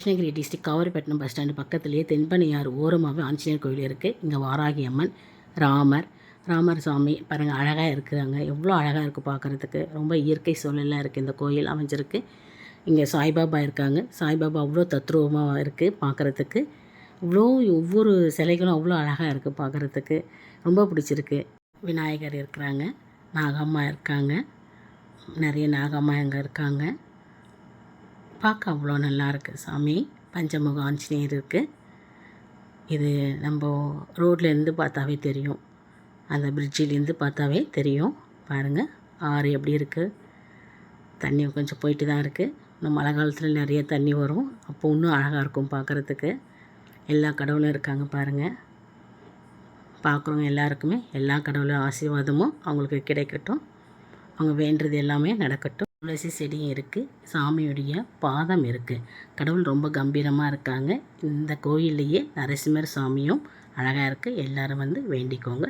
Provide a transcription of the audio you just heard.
Krishnagiri district Kaveripattinam bus stand பக்கத்துலேயே தென்பனியார் ஓரமாகவே ஆஞ்சநேயர் கோயில் இருக்குது இங்கே வாராகி அம்மன் ராமர் ராமர் சாமி பாருங்கள் அழகாக இருக்கிறாங்க. எவ்வளோ அழகாக இருக்குது பார்க்குறதுக்கு ரொம்ப இயற்கை சூழலாக இருக்குது இந்த கோயில் அமைஞ்சிருக்கு. இங்கே சாய்பாபா இருக்காங்க. சாய்பாபா அவ்வளோ தத்ரூபமாக இருக்குது பார்க்குறதுக்கு இவ்வளோ ஒவ்வொரு சிலைகளும் அவ்வளோ அழகாக இருக்குது பார்க்குறதுக்கு ரொம்ப பிடிச்சிருக்கு. விநாயகர் இருக்கிறாங்க. நாகம்மா இருக்காங்க. நிறைய நாகம்மா இங்கே இருக்காங்க. பார்க்க அவ்வளோ நல்லாயிருக்கு. சாமி பஞ்சமுக ஆஞ்சநேயர் இருக்குது இது நம்ம ரோட்லேருந்து பார்த்தாவே தெரியும். அந்த பிரிட்ஜிலேருந்து பார்த்தாவே தெரியும். பாருங்கள் ஆறு எப்படி இருக்குது தண்ணி கொஞ்சம் போயிட்டு தான் இருக்குது இன்னும் மழை காலத்தில் நிறைய தண்ணி வரும். அப்போ இன்னும் அழகாக இருக்கும் பார்க்குறதுக்கு. எல்லா கடவுளும் இருக்காங்க பாருங்கள் பார்க்குறவங்க எல்லாருக்குமே எல்லா கடவுளும் ஆசீர்வாதமும் அவங்களுக்கு கிடைக்கட்டும். அவங்க வேண்டுறது எல்லாமே நடக்கட்டும். துளசி செடியும் இருக்குது சாமியுடைய பாதம் இருக்குது கடவுள் ரொம்ப கம்பீரமாக இருக்காங்க. இந்த கோயில்லையே நரசிம்மர் சாமியும் அழகாக இருக்குது எல்லோரும் வந்து வேண்டிக்கோங்க.